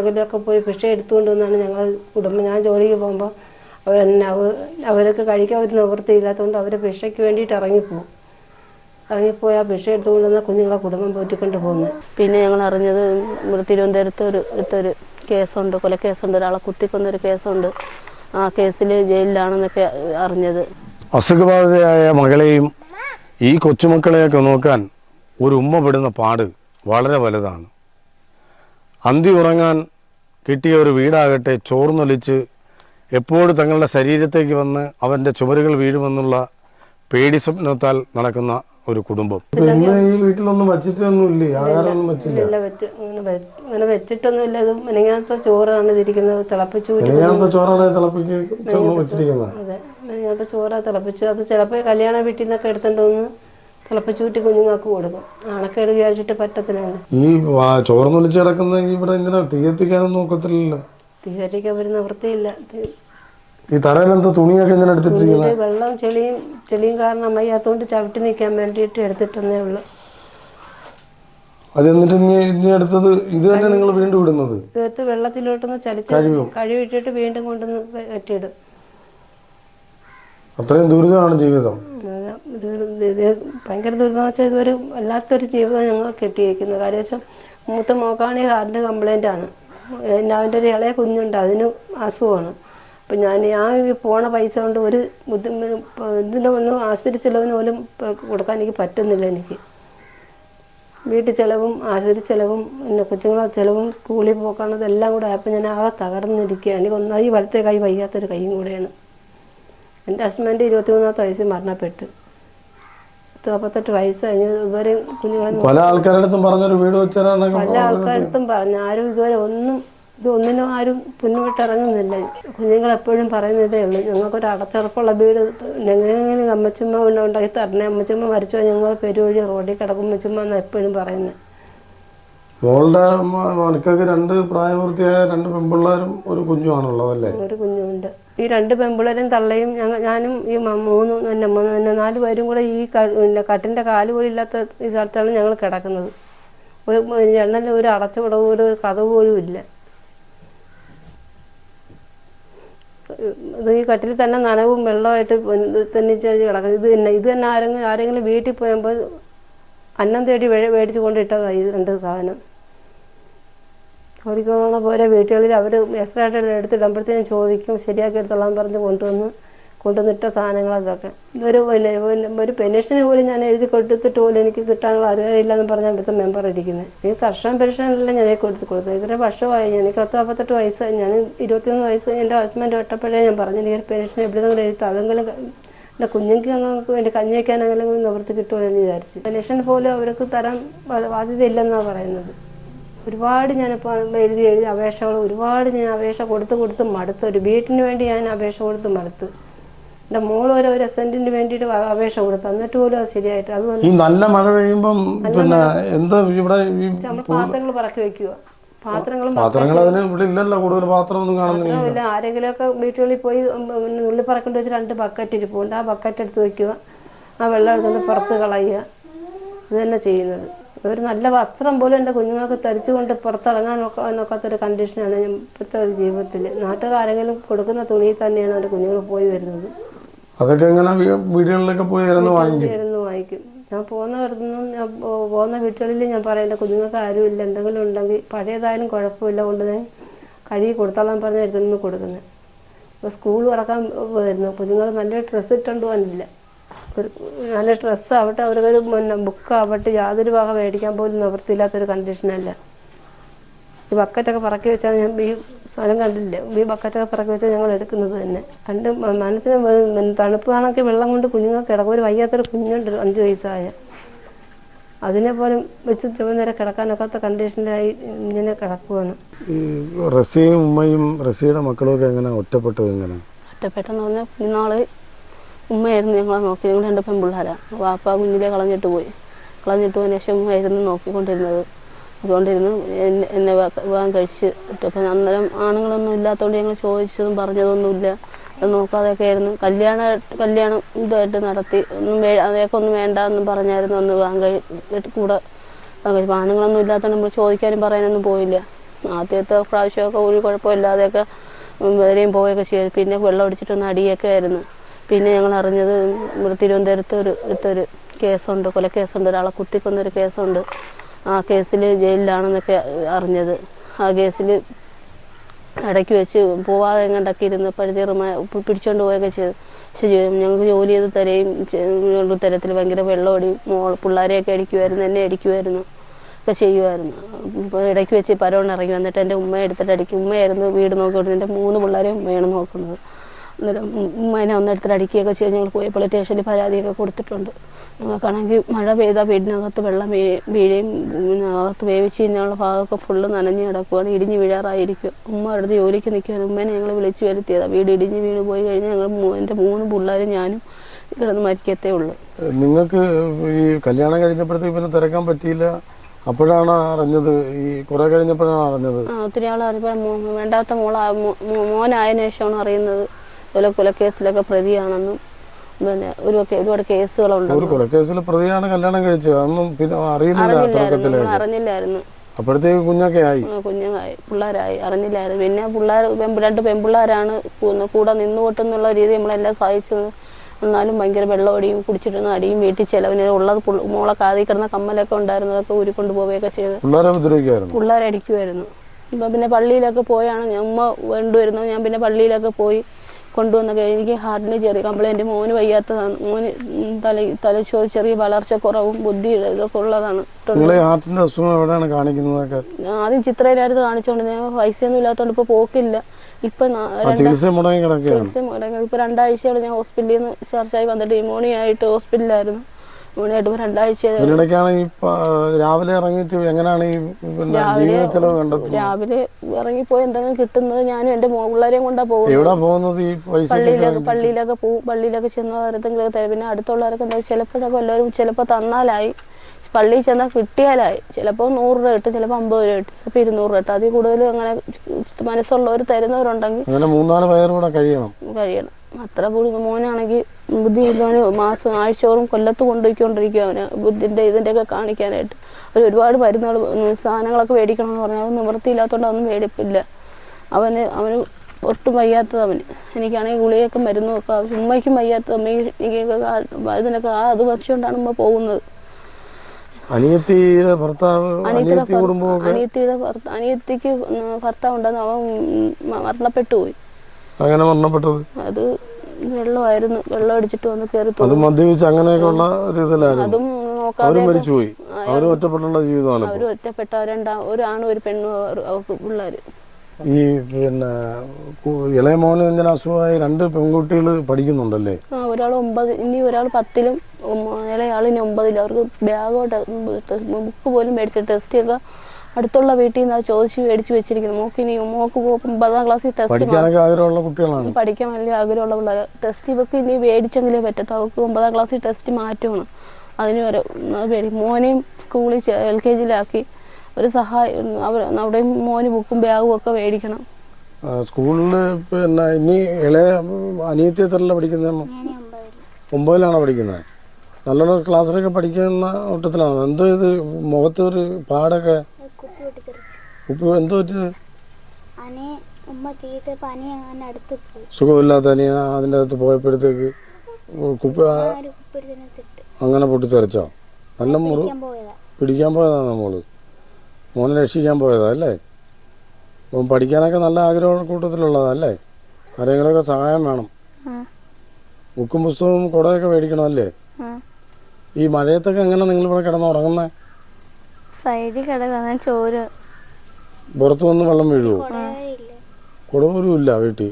എന്തെങ്കിലുമൊക്കെ പോയി ഭിക്ഷ എടുത്തുകൊണ്ട് വന്നാണ് ഞങ്ങൾ കുടുംബം. ഞാൻ ജോലിക്ക് പോകുമ്പോൾ അവർ അവരൊക്കെ കഴിക്കാൻ ഒരു നിവൃത്തിയില്ലാത്തതുകൊണ്ട് അവർ ഭിക്ഷയ്ക്ക് വേണ്ടിയിട്ട് ഇറങ്ങിപ്പോകും ഇറങ്ങിപ്പോയി ആ ഭിക്ഷ എടുത്തുകൊണ്ട് വന്ന കുഞ്ഞുങ്ങളെ കുടുംബം പോറ്റിക്കൊണ്ട് പോകുന്നത്. പിന്നെ ഞങ്ങൾ അറിഞ്ഞത് ഇവിടെ തിരുവനന്തപുരത്ത് ഒരു അടുത്തൊരു കേസുണ്ട് കൊലക്കേസുണ്ട്. ഒരാളെ കുത്തിക്കൊന്നൊരു കേസുണ്ട്. ആ കേസിൽ ജയിലിലാണെന്നൊക്കെ അറിഞ്ഞത്. അസുഖബാധിതയായ മകളെയും ഈ കൊച്ചുമക്കളെയൊക്കെ നോക്കാൻ ഒരു ഉമ്മ പെടുന്ന പാട് വളരെ വലുതാണ്. അന്തി ഉറങ്ങാൻ കിട്ടിയ ഒരു വീടാകട്ടെ ചോർന്നൊലിച്ച് എപ്പോഴും തങ്ങളുടെ ശരീരത്തേക്ക് വന്ന് അവന്റെ ചുമരുകൾ വീഴുമെന്നുള്ള പേടി സ്വപ്നത്താൽ നടക്കുന്ന ഒരു കുടുംബം. ഇന്ന് ഈ വീട്ടിലൊന്നും വച്ചിട്ടൊന്നും ഇല്ലേ ആഹാരമൊന്നും വെച്ചില്ല? അങ്ങനെ വെച്ചിട്ടൊന്നുമില്ല. ഇത് മെനങ്ങാത്ത ചോറാണ് ഇതിരിക്കുന്നത്. തിളപ്പിച്ചു എങ്ങനെയാത്ത ചോറാണ് തിളപ്പിക്കുന്നത് വെച്ചിരിക്കുന്നത്. അതെ മെനങ്ങാത്ത ചോറാ തിളപ്പിച്ചു. അത് ചിലപ്പോൾ കല്യാണ വീട്ടിൽ നിന്നൊക്കെ എടുത്തുകൊണ്ട് വന്ന് തിളപ്പിച്ചു ഊറ്റി കുഞ്ഞുങ്ങൾക്ക് കൊടുക്കും. നാണക്കേട് വിചാരിച്ചിട്ട് പറ്റത്തിലാണ് ഈ ചോർന്നൊലിച്ച് കിടക്കുന്ന ഇവിടെ ഇങ്ങനെ തീയത്തിക്കാനൊന്നും നോക്കത്തില്ലല്ലോ. തീയറ്റിക്കാൻ വരുന്ന വൃത്തിയില്ല. ഈ തറയിലെന്താ തുണിയൊക്കെ ഇങ്ങനെ എടുത്തിട്ടിരിക്കുന്നത് വെള്ളം ചെളിയും ചെളിയും കാരണം വയ്യാത്തോണ്ട് ചവിട്ടി നിൽക്കാൻ വേണ്ടിയിട്ട് എടുത്തിട്ടെന്നേ ഉള്ളു. അത് എന്നിട്ട് ഇനി ഇനി അടുത്തത് ഇത് തന്നെ നിങ്ങൾ വീണ്ടും ഇടുന്നത്? തീർത്ത് വെള്ളത്തിലോട്ടൊന്ന് ചലിച്ച് കഴിവിട്ടിട്ട് വീണ്ടും കൊണ്ടുവന്ന് കെട്ടിയിടും അത്രയും ദുരിതമാണ് ജീവിതം. ഇത് ഭയങ്കര ദുരിതം വെച്ചാൽ ഇതൊരു വല്ലാത്തൊരു ജീവിതം ഞങ്ങൾ കെട്ടിയിരിക്കുന്നത് കാര്യം വെച്ചാൽ മൂത്ത മോക്കാണെങ്കിൽ ഹാർട്ടിന്റെ കംപ്ലൈന്റ് ആണ്. എന്റെ അവന്റെ ഒരു ഇളയ കുഞ്ഞുണ്ട് അതിന് അസുഖമാണ്. അപ്പം ഞാൻ ആ പോണ പൈസ കൊണ്ട് ഒരു ബുദ്ധിമുട്ട് ഇതിന്റെ ഒന്നും ചിലവിന് പോലും കൊടുക്കാൻ എനിക്ക് പറ്റുന്നില്ല എനിക്ക്. വീട്ടു ചിലവും ആശുപത്രി ചിലവും പിന്നെ കൊച്ചുങ്ങളെ ചിലവും സ്കൂളിൽ പോക്കാണ് എല്ലാം കൂടെ ആയപ്പോൾ ഞാൻ ആകെ തകർന്നിരിക്കുകയാണ്. എനിക്ക് ഒന്നായി വലത്തെ കൈ വയ്യാത്തൊരു കൈയും കൂടെയാണ്. എന്റെ ഹസ്ബൻഡ് ഇരുപത്തിമൂന്നാമത്തെ വയസ്സിൽ മരണപ്പെട്ടു. നാൽപ്പത്തെട്ട് വയസ്സ് കഴിഞ്ഞ് ഇതുവരെ കുഞ്ഞുങ്ങളെ പല ആൾക്കാരടുത്തും പറഞ്ഞൊരു വീട് വെച്ചാൽ പല ആൾക്കാരടുത്തും പറഞ്ഞു. ആരും ഇതുവരെ ഒന്നും ഇത് ഒന്നിനും ആരും മുന്നോട്ട് ഇറങ്ങുന്നില്ല. കുഞ്ഞുങ്ങൾ എപ്പോഴും പറയുന്നതേ ഉള്ളൂ. ഞങ്ങൾക്കൊരു അടച്ചുറപ്പുള്ള വീട് എങ്ങനെയെങ്കിലും അമ്മച്ചമ്മ ഉണ്ടാക്കി തരണേ. അമ്മച്ചമ്മ മരിച്ചോ ഞങ്ങൾ പെരുവഴി റോഡിൽ കിടക്കും. അമ്മച്ചമ്മ എന്നാണ് എപ്പോഴും പറയുന്നത് മോളുടെ മ- മക്കൾക്ക് രണ്ട് പ്രായപൂർത്തിയായ രണ്ട് പെൺപിള്ളേരും ഒരു കുഞ്ഞുമാണുള്ളത് അല്ലേ? ഒരു കുഞ്ഞുമുണ്ട്. ഈ രണ്ട് പെമ്പിളരും തള്ളയും ഞാനും ഈ മൂന്നും പിന്നെ നാല് പേരും കൂടെ ഈ പിന്നെ കട്ടിന്റെ കാൽ പോലും ഇല്ലാത്ത ഈ സ്ഥലത്താണ് ഞങ്ങൾ കിടക്കുന്നത്. ഒരു ജനലിൽ ഒരു അടച്ചുവിടവ് ഒരു കഥ പോലും ഇല്ല. ഇത് ഈ കട്ടിൽ തന്നെ നനവും വെള്ളമായിട്ട് തന്നെ കിടക്കുന്നത് ഇത് തന്നെ ഇത് തന്നെ ആരെങ്കിലും ആരെങ്കിലും വീട്ടിൽ പോയപ്പോൾ അന്നം തേടി മേടിച്ചു കൊണ്ടിട്ടതായി ഇത് രണ്ട് സാധനം. ചോദിക്കുന്ന പോലെ വീട്ടുകളിൽ അവർ എക്സ്ട്രാ ആയിട്ട് എടുത്തിടുമ്പോഴത്തേനും ചോദിക്കും ശരിയാക്കി എടുത്തോളാൻ പറഞ്ഞ് കൊണ്ടുവന്ന് കൊണ്ടുവന്നിട്ട സാധനങ്ങൾ അതൊക്കെ. ഇതൊരു പിന്നെ ഒരു പെൻഷന് പോലും ഞാൻ എഴുതി കൊടുത്തിട്ട് പോലും എനിക്ക് കിട്ടാനുള്ള അറിയില്ലെന്ന് പറഞ്ഞാൽ ഇവിടുത്തെ മെമ്പർ ഇരിക്കുന്നത് ഈ കർഷക പെൻഷനല്ല ഞാൻ കൊടുത്ത് കൊടുത്തത്. ഇത്ര വർഷമായി എനിക്ക് പത്ത് നാൽപ്പത്തെട്ട് വയസ്സായി ഞാൻ ഇരുപത്തിയൊന്ന് വയസ്സ് എന്റെ ഹസ്ബൻഡ് ഒട്ടപ്പോഴേ ഞാൻ പറഞ്ഞു എനിക്കൊരു പെൻഷൻ എവിടെയെങ്കിലും എഴുതി അതെങ്കിലും എന്റെ കുഞ്ഞുങ്ങൾക്ക് ഞങ്ങൾക്ക് വേണ്ടി കഞ്ഞി വയ്ക്കാനെങ്കിലും നിവൃത്തി കിട്ടുമെന്ന് വിചാരിച്ചു. പെൻഷൻ പോലും അവർക്ക് തരാൻ ബാധ്യതയില്ലെന്നാണ് പറയുന്നത്. ഒരുപാട് ഞാനിപ്പോൾ എഴുതി എഴുതി അപേക്ഷകൾ ഒരുപാട് ഞാൻ അപേക്ഷ കൊടുത്ത് കൊടുത്ത് മടുത്ത്. ഒരു വീട്ടിന് വേണ്ടി ഞാൻ അപേക്ഷ കൊടുത്ത് മടുത്ത്. എന്റെ മോൾ ഒരു ഒരു സെന്റിന് വേണ്ടിയിട്ട് അപേക്ഷ കൊടുത്തു. എന്നിട്ട് പോലും അത് ശരിയായിട്ട് അത് ഈ നല്ല മഴ പെയ്യുമ്പം പിന്നെ എന്താ ഇവിടെ നമ്മൾ പാത്രങ്ങൾ പറക്കി വെക്കുക പാത്രങ്ങളും പാത്രങ്ങൾ അതിന് ഇവിടെ ഇല്ലല്ലോ. കൂടുതൽ പാത്രമൊന്നും കാണുന്നില്ല. വീട്ടുകളിൽ പോയി ഉള്ളി പറക്കേണ്ടി വെച്ച് രണ്ട് ബക്കറ്റ് ഇരിപ്പുണ്ട്. ആ ബക്കറ്റ് എടുത്ത് വെക്കുക ആ വെള്ളം എടുത്തുകൊണ്ട് പുറത്ത് കളയുക ഇത് തന്നെ ചെയ്യുന്നത്. ഒരു നല്ല വസ്ത്രം പോലും എന്റെ കുഞ്ഞുങ്ങൾക്ക് ധരിച്ചുകൊണ്ട് പുറത്തിറങ്ങാൻ നോക്ക നോക്കാത്തൊരു കണ്ടീഷനാണ് ഞാൻ ഇപ്പോഴത്തെ ഒരു ജീവിതത്തിൽ. നാട്ടുകാരെങ്കിലും കൊടുക്കുന്ന തുണിയിൽ തന്നെയാണ് എന്റെ കുഞ്ഞുങ്ങൾ പോയി വരുന്നത്. അതൊക്കെ എങ്ങനെ വീടുകളിലൊക്കെ പോയി ഇരുന്ന് വാങ്ങിക്കും? ഞാൻ പോകുന്നവരൊന്നും ഞാൻ പോകുന്ന വീട്ടുകളിൽ ഞാൻ പറയും എന്റെ കുഞ്ഞുങ്ങൾക്ക് ആരുമില്ല. എന്തെങ്കിലും ഉണ്ടെങ്കിൽ പഴയതായാലും കുഴപ്പമില്ല. കൊണ്ട് ഞാൻ കഴുകി കൊടുത്തോളാൻ പറഞ്ഞ എടുത്തൊന്നും കൊടുക്കുന്നത്. ഇപ്പോൾ സ്കൂൾ ഇറക്കാൻ വരുന്നു. കുഞ്ഞുങ്ങൾക്ക് നല്ല ഡ്രസ്സ് ഇട്ടുകൊണ്ട് പോകാനില്ല. ഒരു നല്ല ഡ്രസ്സ് ആവട്ടെ അവർക്കൊരു പിന്നെ ബുക്കാവട്ടെ യാതൊരു ഭാഗം മേടിക്കാൻ പോലും നിവൃത്തിയില്ലാത്തൊരു കണ്ടീഷനല്ല. ഈ ബക്കറ്റൊക്കെ പറക്കി വെച്ചാൽ ഞാൻ ഈ സ്ഥലം കണ്ടില്ല? ഈ ബക്കറ്റൊക്കെ പറക്കി വെച്ചാൽ ഞങ്ങൾ എടുക്കുന്നത് തന്നെ. കണ്ട് മനസ്സിന് തണുപ്പാണെങ്കിൽ വെള്ളം കൊണ്ട് കുഞ്ഞുങ്ങൾക്ക് കിടക്കും ഒരു വയ്യാത്തൊരു കുഞ്ഞുണ്ട് അഞ്ച് വയസ്സായ. അതിനെ പോലും വെച്ച് ചുവന്നേരം കിടക്കാനൊക്കാത്ത കണ്ടീഷനിലായി ഇങ്ങനെ കിടക്കുവാണ്. ഈ റസിയും ഉമ്മയും റസിയുടെ മക്കളും ഒക്കെ എങ്ങനെ? ഒറ്റപ്പെട്ടത് എങ്ങനെ? ഒറ്റപ്പെട്ടെന്ന് പറഞ്ഞാൽ കുഞ്ഞുനാൾ ഉമ്മയായിരുന്നു ഞങ്ങളെ നോക്കി ഞങ്ങൾ രണ്ട് പെൺപിള്ളേരാണ് വാപ്പ കുഞ്ഞിലെ കളഞ്ഞിട്ട് പോയി. കളഞ്ഞിട്ട് പോയതിന് ശേഷം ഉമ്മയായിരുന്നു നോക്കിക്കൊണ്ടിരുന്നത്. അതുകൊണ്ടിരുന്നു എന്നെ വിവാഹ- കഴിച്ച് ഇട്ടപ്പം അന്നേരം ആണുങ്ങളൊന്നും ഇല്ലാത്തതുകൊണ്ട് ഞങ്ങൾ ചോദിച്ചതും പറഞ്ഞതൊന്നുമില്ല അത് നോക്കാതെയൊക്കെ ആയിരുന്നു. കല്യാണ കല്യാണം ഇതായിട്ട് നടത്തി. ഒന്നും വേ അതൊക്കെ ഒന്നും വേണ്ട എന്നും പറഞ്ഞായിരുന്നു അന്ന് വിവാഹം കൂടെ കഴിച്ചപ്പോൾ ആണുങ്ങളൊന്നും ഇല്ലാത്തതുകൊണ്ട് നമ്മൾ ചോദിക്കാനും പറയാനൊന്നും പോയില്ല. ആദ്യത്തെ പ്രാവശ്യമൊക്കെ ഒരു കുഴപ്പമില്ലാതെയൊക്കെ വരെയും പോവുകയൊക്കെ ചെയ്തു. പിന്നെ വെള്ളം അടിച്ചിട്ടൊന്ന് അടിയൊക്കെ ആയിരുന്നു. പിന്നെ ഞങ്ങൾ അറിഞ്ഞത് തിരുവനന്തപുരത്ത് ഒരു അടുത്തൊരു കേസുണ്ട് കൊലക്കേസുണ്ട്. ഒരാളെ കുത്തിക്കൊന്നൊരു കേസുണ്ട്. ആ കേസിൽ ജയിലിലാണെന്നൊക്കെ അറിഞ്ഞത്. ആ കേസിൽ ഇടയ്ക്ക് വെച്ച് പോവാതെ എങ്ങാണ്ടൊക്കെ ഇരുന്ന് പരിചയമായി പിടിച്ചോണ്ട് പോവുകയൊക്കെ ചെയ്തു. പക്ഷെ ഞങ്ങൾക്ക് ജോലി ചെയ്ത് ചെയ്ത തരത്തിൽ ഭയങ്കര വെള്ളമടി മോൾ പിള്ളേരെയൊക്കെ അടിക്കുമായിരുന്നു എന്നെ അടിക്കുമായിരുന്നു ഒക്കെ ചെയ്യുമായിരുന്നു ഇപ്പോൾ ഇടയ്ക്ക് വെച്ച് പരവണ് ഇറങ്ങി വന്നിട്ട് എന്റെ ഉമ്മയെ എടുത്തിട്ട് അടിക്കും. ഉമ്മയായിരുന്നു വീട് നോക്കിക്കൊണ്ട് എന്റെ മൂന്ന് പിള്ളേരെ ഉമ്മയാണ് നോക്കുന്നത്. അന്നേരം ഉമ്മേനെ ഒന്ന് എടുത്തിട്ട് അടിക്കുകയൊക്കെ ചെയ്ത് ഞങ്ങൾ പോയി പോലീസ് സ്റ്റേഷനിൽ പരാതിയൊക്കെ കൊടുത്തിട്ടുണ്ട്. ഞങ്ങൾക്കാണെങ്കിൽ മഴ പെയ്താൽ വീടിനകത്ത് വെള്ളം വീ വീഴുകയും അകത്ത് വേവിച്ച് കഴിഞ്ഞുള്ള ഭാഗമൊക്കെ ഫുള്ള് നനഞ്ഞ് കിടക്കുവാണ്. ഇടിഞ്ഞ് വീഴാറായിരിക്കും. ഉമ്മ അടുത്ത് ജോലിക്ക് നിൽക്കുകയാണ്. ഉമ്മേനെ ഞങ്ങൾ വിളിച്ച് വരുത്തിയതാണ് വീട് ഇടിഞ്ഞ് വീണ് പോയി കഴിഞ്ഞാൽ ഞങ്ങൾ എന്റെ മൂന്ന് പിള്ളേരും ഞാനും കിടന്ന് മരിക്കത്തേ ഉള്ളൂ. നിങ്ങൾക്ക് ഈ കല്യാണം കഴിഞ്ഞപ്പോഴത്തേക്ക് പിന്നെ തിരക്കാൻ പറ്റിയില്ല? അപ്പോഴാണ് അറിഞ്ഞത്? ഈ കുറെ കഴിഞ്ഞപ്പോഴാണ് അറിഞ്ഞത്? ഒത്തിരി ആൾ അറിയപ്പോൾ വേണ്ടാത്ത മോളാ മോനായതിനു ശേഷമാണ് അറിയുന്നത്. ഇതുപോലെ കൊലക്കേസിലൊക്കെ പ്രതിയാണെന്നും പിന്നെ ഒരു ഒരുപാട് കേസുകളുണ്ട്. ഒരു കൊലക്കേസിൽ പ്രതിയാണ് കല്യാണം കഴിച്ചത്. അതൊന്നും പിന്നെ അറിയുന്നില്ല അറിഞ്ഞില്ലായിരുന്നു. അപ്പോഴത്തേക്ക് കുഞ്ഞൊക്കെ ആയി. കുഞ്ഞായി കുഞ്ഞുങ്ങളായി പിള്ളേരായി. അറിഞ്ഞില്ലായിരുന്നു. പിന്നെ പിള്ളേർ രണ്ട് പെൺപിള്ളേരാണ് കൂടെ നിന്നു നിന്നുകൊട്ടെന്നുള്ള രീതി നമ്മളെല്ലാം സഹായിച്ചത് എന്നാലും ഭയങ്കര വെള്ളമടിയും കുടിച്ചിട്ടിരുന്ന അടിയും വീട്ടിൽ ചിലവിന് ഉള്ളത് മോളെ കാതി കിടന്ന കമ്മലൊക്കെ ഉണ്ടായിരുന്നു അതൊക്കെ ഊരിക്കൊണ്ട് പോവുകയൊക്കെ ചെയ്ത്. പിള്ളേരെ അടിക്കുമായിരുന്നു ഇപ്പം പിന്നെ പള്ളിയിലൊക്കെ പോയാണ്. ഞാൻ ഉമ്മ കൊണ്ടുവരുന്നത് ഞാൻ പിന്നെ പള്ളിയിലൊക്കെ പോയി കൊണ്ടുവന്നൊക്കെ എനിക്ക് ഹാർട്ടിന് ചെറിയ കംപ്ലൈന്റ് മോന് വയ്യാത്തതാണ്. മോന് തല തലച്ചോറ് ചെറിയ വളർച്ച കുറവും ബുദ്ധി ഇതൊക്കെ ഉള്ളതാണ്. ഹാർട്ടിന്റെ അസുഖം എവിടെയാണ് കാണിക്കുന്നതൊക്കെ? ആദ്യം ചിത്രയിലായിരുന്നു കാണിച്ചോണ്ട് ഞാൻ പൈസയൊന്നും ഇല്ലാത്തതുകൊണ്ട് ഇപ്പോൾ പോക്കില്ല. ഇപ്പൊ ചികിത്സ മുടങ്ങി ഇപ്പൊ രണ്ടാഴ്ചയോടെ ഞാൻ ഹോസ്പിറ്റലിൽ നിന്ന് ഡിസ്ചാർജായി വന്നിട്ട് ഡിമോണിയായിട്ട് ഹോസ്പിറ്റലിലായിരുന്നു ഇപ്പൊ രണ്ടാഴ്ച ഇതിനിടയ്ക്കാണ് ഈ രാവിലെ ഇറങ്ങിയിട്ട് എങ്ങനെയാണ് ഈ ജീവിത ചെലവ് കണ്ടെത്തുന്നത്? രാവിലെ ഇറങ്ങിപ്പോയി എന്തെങ്കിലും കിട്ടുന്നത് ഞാനും എന്റെ മോ- പിള്ളേരെയും കൊണ്ടാ എവിടെ പോകുന്നത് ഈ പൈസ പള്ളിയിലൊക്കെ പള്ളിയിലൊക്കെ പോകും പള്ളിയിലൊക്കെ ചെന്ന് എന്തെങ്കിലും തരും. പിന്നെ അടുത്തുള്ളവരൊക്കെ എന്താ ചിലപ്പോഴൊക്കെ എല്ലാവരും ചിലപ്പോൾ തന്നാലായി. പള്ളിയിൽ ചെന്നാൽ കിട്ടിയാലായി. ചിലപ്പോൾ നൂറ് രൂപ കിട്ടും ചിലപ്പോൾ അമ്പത് രൂപ കിട്ടും ചിലപ്പോൾ ഇരുന്നൂറ് രൂപ കിട്ടും. അതിൽ കൂടുതൽ അങ്ങനെ മനസ്സുള്ളവർ തരുന്നവരുണ്ടെങ്കിൽ മൂന്നാൽ വയറുകൂടെ കഴിയണം. കഴിയണം. അത്ര മോനാണെങ്കിൽ ബുദ്ധി ഇല്ലാതെ മാസം ആഴ്ചയോറും കൊല്ലത്ത് കൊണ്ടുപോയിക്കൊണ്ടിരിക്കും അവന്. ബുദ്ധിന്റെ ഇതിന്റെയൊക്കെ കാണിക്കാനായിട്ട്. അവർ ഒരുപാട് മരുന്നുകൾ സാധനങ്ങളൊക്കെ മേടിക്കണം എന്ന് പറഞ്ഞാൽ അത് നിവൃത്തിയില്ലാത്തതുകൊണ്ട് അതൊന്നും മേടിപ്പില്ല. അവന് അവന് ഒട്ടും വയ്യാത്തത് അവന്. എനിക്കാണെങ്കിൽ ഗുളികയൊക്കെ മരുന്നൊക്കെ ആവശ്യം. ഉമ്മയ്ക്കും വയ്യാത്തത് അമ്മയ്ക്ക് ഇതിനൊക്കെ ആ അത് വച്ചുകൊണ്ടാണ് ഉമ്മ പോകുന്നത്. അനിയത്തിയുടെ ഭർത്താവ് അനിയത്തിയുടെ അനിയത്തി കുടുംബവും അനിയത്തിയുടെ ഭർത്ത- അനിയത്തിക്ക് ഭർത്താവ് ഉണ്ടെന്ന് അവൻ മരണപ്പെട്ടു പോയി. അങ്ങനെ മരണപ്പെട്ടത്? അത് വെള്ളമായിരുന്നു. വെള്ളം അടിച്ചിട്ട് വന്ന് കയറി അത് മദ്യപിച്ച് അങ്ങനെയൊക്കെയുള്ള ഒരു ഇതിലായിരുന്നു അതും നോക്കാതെ അവരും മരിച്ചുപോയി. അവരും ഒറ്റപ്പെട്ടുള്ള ജീവിതമാണ് അവർ ഒറ്റപ്പെട്ട രണ്ടാ ഒരു ആണും ഒരു പെണ്ണും അവർ- അവർക്ക് പിള്ളേര്. ഈ പിന്നെ കു- ഇളയ മോന് ഇങ്ങനെ അസുഖമായി? രണ്ട് പെൺകുട്ടികൾ പഠിക്കുന്നുണ്ടല്ലേ? ആ ഒരാൾ ഒമ്പത് ഇനി ഒരാൾ പത്തിലും ഇളയാൾ ഇനി ഒമ്പതിലും. അവർക്ക് ബാഗോ ബുക്ക് പോലും മേടിച്ച് ടെസ്റ്റ് ഒക്കെ അടുത്തുള്ള വീട്ടിൽ നിന്ന് ചോദിച്ച് മേടിച്ച് വെച്ചിരിക്കുന്നത് മോക്ക് ഇനി മോക്ക് പോ- ഒമ്പതാം ക്ലാസ്സിൽ ടെസ്റ്റ് ആഗ്രഹമുള്ള കുട്ടികളാണ്. പഠിക്കാൻ വലിയ ആഗ്രഹമുള്ള പിള്ളേർ ടെസ്റ്റ് ഇവക്ക് ഇനി മേടിച്ചെങ്കിലേ പറ്റത്തു അവർക്ക് ഒമ്പതാം ക്ലാസ്സിൽ ടെസ്റ്റ് മാറ്റമാണ്. അതിന് വരെ പേടി മോനെയും സ്കൂളിൽ എൽ കെ ജിയിലാക്കി ഒരു സഹായം അവർ അവിടെയും മോന് ബുക്കും ബാഗും ഒക്കെ മേടിക്കണം. സ്കൂളിൽ പിന്നെ ഇനി ഇളയ അനിയത്തി എത്രല്ല പഠിക്കുന്നത് ഒമ്പതിലാണോ പഠിക്കുന്നത് നല്ലോണം ക്ലാസ്സിലൊക്കെ പഠിക്കുന്ന കൂട്ടത്തിലാണ്? എന്തോ ഇത് മുഖത്ത് ഒരു പാടൊക്കെ ഉപ്പ് എന്തോ പറ്റിയത്? അനെ ഉമ്മ തീയിട്ട് പനി അങ്ങനെ അടുത്ത് പോയി. സുഖമില്ലാത്ത അനിയ അതിന്റെ അകത്ത് പോയപ്പോഴത്തേക്ക് കുപ്പി അങ്ങനെ പൊട്ടിത്തെറിച്ചോ? നല്ല മുറി പിടിക്കാൻ പോയതാ. നമ്മൾ മോനെ രക്ഷിക്കാൻ പോയതാ അല്ലേ? അപ്പം പഠിക്കാനൊക്കെ നല്ല ആഗ്രഹ കൂട്ടത്തിലുള്ളതാ അല്ലേ? ആരെങ്കിലുമൊക്കെ സഹായം വേണം. ബുക്കും പുസ്തകവും കുടയൊക്കെ മേടിക്കണം അല്ലേ ഈ മഴയത്തൊക്കെ എങ്ങനെ നിങ്ങൾ ഇവിടെ കിടന്ന് ഉറങ്ങുന്നത് സൈഡിൽ കിടക്കുന്ന ചോര്. പുറത്തു വന്ന് വെള്ളം വീഴുവോ? കൊടയില്ല കുട പോലും ഇല്ല വീട്ടിൽ.